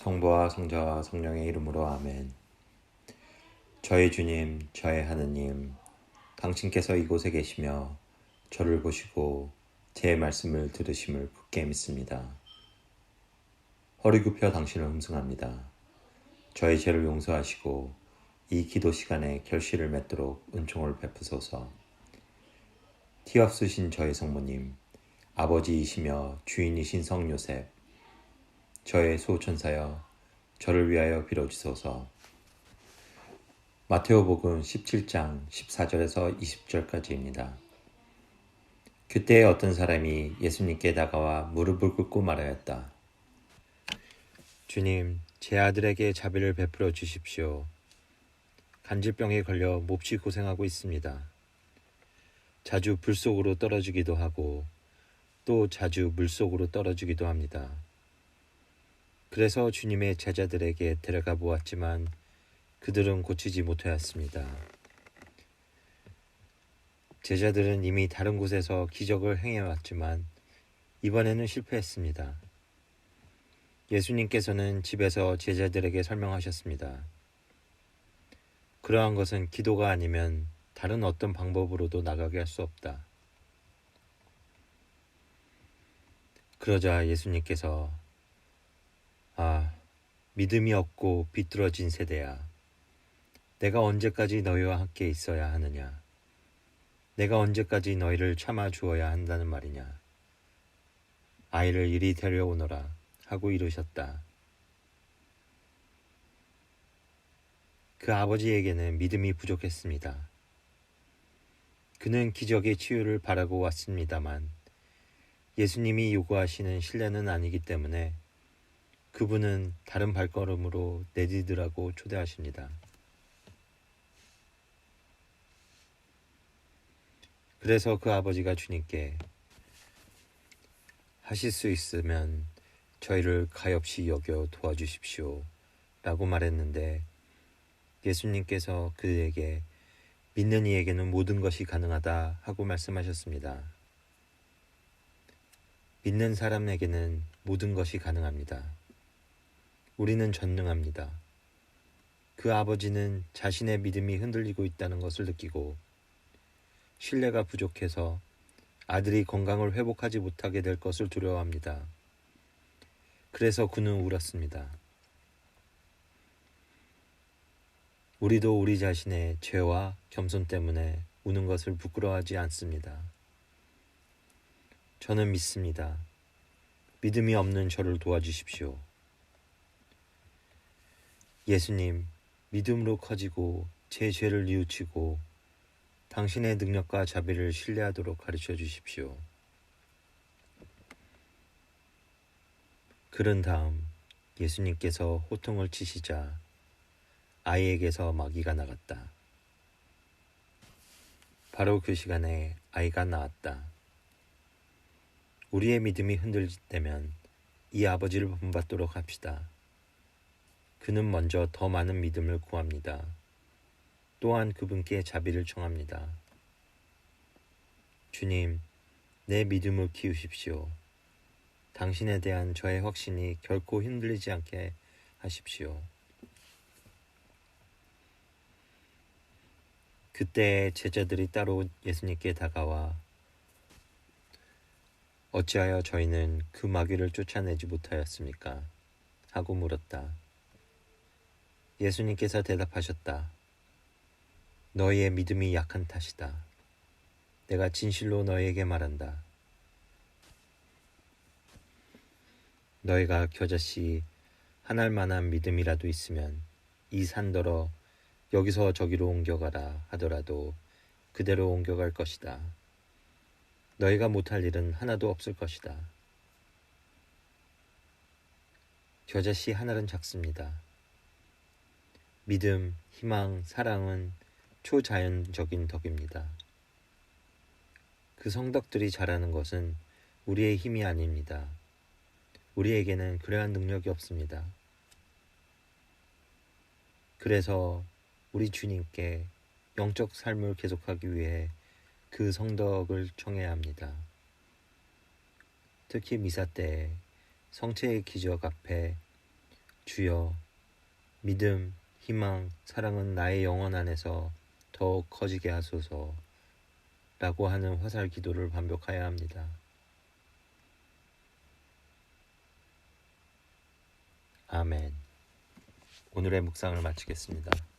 성부와 성자와 성령의 이름으로 아멘. 저의 주님, 저의 하느님, 당신께서 이곳에 계시며 저를 보시고 제 말씀을 들으심을 굳게 믿습니다. 허리 굽혀 당신을 흠승합니다. 저의 죄를 용서하시고 이 기도 시간에 결실을 맺도록 은총을 베푸소서. 티 없으신 저의 성모님, 아버지이시며 주인이신 성 요셉, 저의 소천사여 저를 위하여 빌어주소서. 마테오복음 17장 14절에서 20절까지입니다. 그때 어떤 사람이 예수님께 다가와 무릎을 꿇고 말하였다. 주님, 제 아들에게 자비를 베풀어 주십시오. 간질병에 걸려 몹시 고생하고 있습니다. 자주 불 속으로 떨어지기도 하고 또 자주 물 속으로 떨어지기도 합니다. 그래서 주님의 제자들에게 데려가 보았지만 그들은 고치지 못하였습니다. 제자들은 이미 다른 곳에서 기적을 행해 왔지만 이번에는 실패했습니다. 예수님께서는 집에서 제자들에게 설명하셨습니다. 그러한 것은 기도가 아니면 다른 어떤 방법으로도 나가게 할 수 없다. 그러자 예수님께서 아, 믿음이 없고 비뚤어진 세대야. 내가 언제까지 너희와 함께 있어야 하느냐? 내가 언제까지 너희를 참아 주어야 한다는 말이냐? 아이를 이리 데려오너라 하고 이르셨다. 그 아버지에게는 믿음이 부족했습니다. 그는 기적의 치유를 바라고 왔습니다만 예수님이 요구하시는 신뢰는 아니기 때문에 그분은 다른 발걸음으로 내디드라고 초대하십니다. 그래서 그 아버지가 주님께 하실 수 있으면 저희를 가엾이 여겨 도와주십시오. 라고 말했는데 예수님께서 그에게 믿는 이에게는 모든 것이 가능하다 하고 말씀하셨습니다. 믿는 사람에게는 모든 것이 가능합니다. 우리는 전능합니다. 그 아버지는 자신의 믿음이 흔들리고 있다는 것을 느끼고 신뢰가 부족해서 아들이 건강을 회복하지 못하게 될 것을 두려워합니다. 그래서 그는 울었습니다. 우리도 우리 자신의 죄와 겸손 때문에 우는 것을 부끄러워하지 않습니다. 저는 믿습니다. 믿음이 없는 저를 도와주십시오. 예수님, 믿음으로 커지고 제 죄를 뉘우치고 당신의 능력과 자비를 신뢰하도록 가르쳐 주십시오. 그런 다음 예수님께서 호통을 치시자 아이에게서 마귀가 나갔다. 바로 그 시간에 아이가 나왔다. 우리의 믿음이 흔들리면 이 아버지를 본받도록 합시다. 그는 먼저 더 많은 믿음을 구합니다. 또한 그분께 자비를 청합니다. 주님, 내 믿음을 키우십시오. 당신에 대한 저의 확신이 결코 흔들리지 않게 하십시오. 그때 제자들이 따로 예수님께 다가와 어찌하여 저희는 그 마귀를 쫓아내지 못하였습니까? 하고 물었다. 예수님께서 대답하셨다. 너희의 믿음이 약한 탓이다. 내가 진실로 너희에게 말한다. 너희가 겨자씨 하날 만한 믿음이라도 있으면 이 산더러 여기서 저기로 옮겨가라 하더라도 그대로 옮겨갈 것이다. 너희가 못할 일은 하나도 없을 것이다. 겨자씨 하나는 작습니다. 믿음, 희망, 사랑은 초자연적인 덕입니다. 그 성덕들이 자라는 것은 우리의 힘이 아닙니다. 우리에게는 그러한 능력이 없습니다. 그래서 우리 주님께 영적 삶을 계속하기 위해 그 성덕을 청해야 합니다. 특히 미사 때 성체의 기적 앞에 주여, 믿음, 희망, 사랑은 나의 영혼 안에서 더욱 커지게 하소서. 라고 하는 화살 기도를 반복해야 합니다. 아멘. 오늘의 묵상을 마치겠습니다.